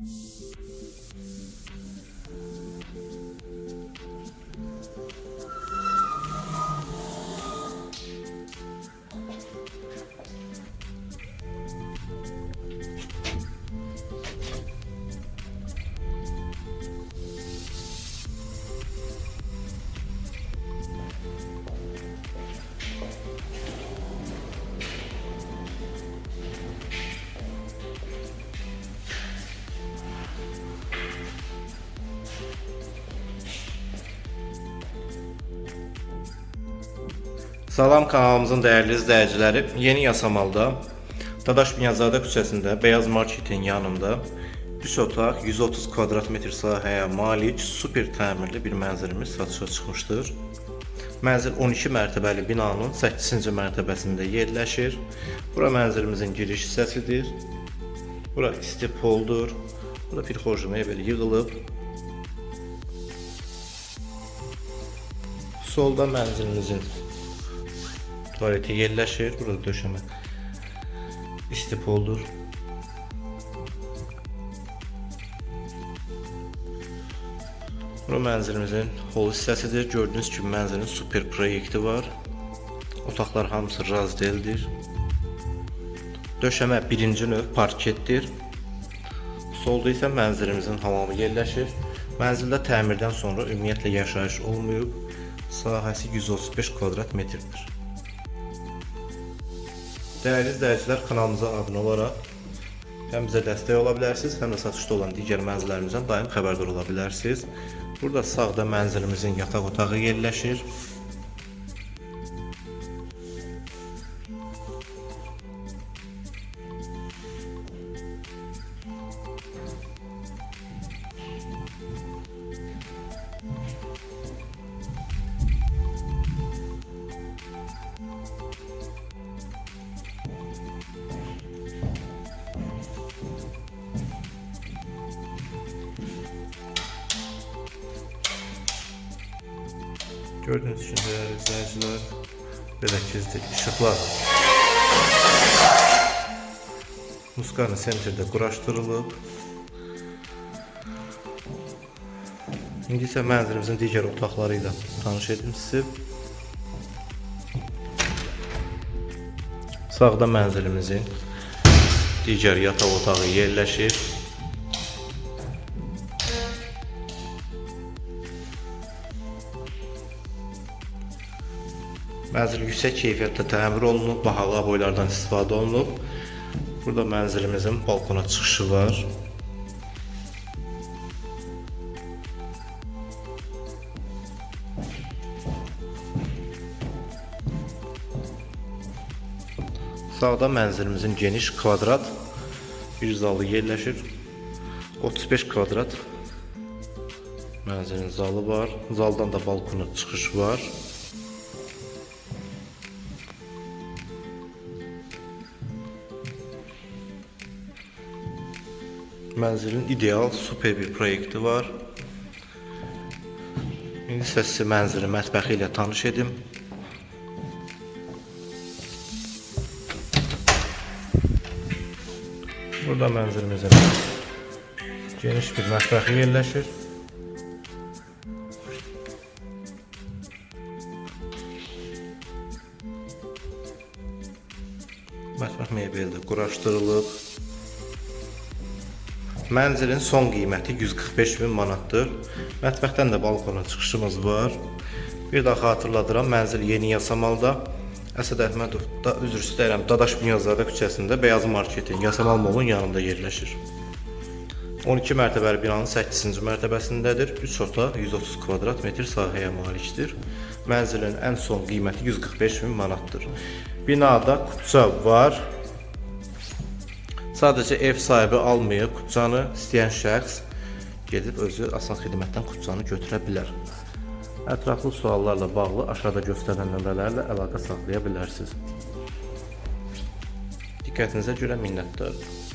Thank you. Salam kanalımızın değerli izləyiciləri. Yeni Yasamalda Dadaş Binyazadə küçəsində Beyaz Marketin yanında 3 otaq 130 kvadrat metr sahəyə malik super təmirli bir mənzilimiz satışa çıxmışdır. Mənzil 12 mərtəbəli binanın 8-ci mərtəbəsində yerləşir. Bura mənzilimizin giriş hissəsidir. Bura isti poldur. Bura bir xoş mebel yığılıb. Solda mənzilimizin tuvaleti yerləşir. Burada döşəmə istif olur. Bura mənzilimizin hol hissəsidir. Gördüyünüz kimi mənzilin super proyekti var. Otaqlar hamısı razdeldir. Döşəmə birinci növ parketdir. Solda isə mənzilimizin hamamı yerləşir. Mənzildə təmirdən sonra ümumiyyətlə yaşayış olmayıb. Sahəsi 135 kvadrat metrdir. Değerli izləyicilər, kanalımıza abunə olaraq həm bizə dəstək ola bilərsiniz, həm də olan digər mənzillərimizdən daim xəbərdar ola. Burada sağda mənzilimizin yataq otağı yerləşir. Gördüğünüz için değerli izləyicilər, belə kezdir işıqlar. Musqarın sentrdə quraşdırılıb. İndi isə mənzilimizin digər otaqları ilə tanış edim sizi. Sağda mənzilimizin digər yataq otağı yerləşir. Mənzil yüksək keyfiyyətdə təmir olunub, bahalı boylardan istifadə olunub. Burada mənzilimizin balkona çıxışı var. Sağda mənzilimizin geniş kvadrat bir zalı yerləşir. 35 kvadrat mənzilin zalı var. Zaldan da balkona çıxış var. Mənzilin ideal super bir proyekti var. İndi isə sizə mənzilin mətbəxi ilə tanış edim. Burada mənzilimizin geniş bir mətbəxi yerləşir. Mətbəx mebeli də quraşdırılıb. Mənzilin son qiyməti 145 min manatdır. Mətbəxdən də balkona çıxışımız var. Bir daha xatırladıram, mənzil Yeni Yasamalda Əsəd Əhmədov da üzr istəyirəm, Dadaş Binyazadə küçəsində Beyaz Marketin Yasamal Molun yanında yerləşir. 12 mərtəbəli binanın 8-ci mərtəbəsindədir. 3 otaq 130 kvadrat metr sahəyə malikdir. Mənzilin ən son qiyməti 145 min manatdır. Binada kutça var. Sadəcə ev sahibi almayıb kutçanı istəyən şəxs gedib özü asan xidmətdən kutçanı götürə bilər. Ətraflı suallarla bağlı aşağıda göstərilən nömrələrlə əlaqə saxlaya bilərsiniz. Diqqətinizə görə minnətdarım.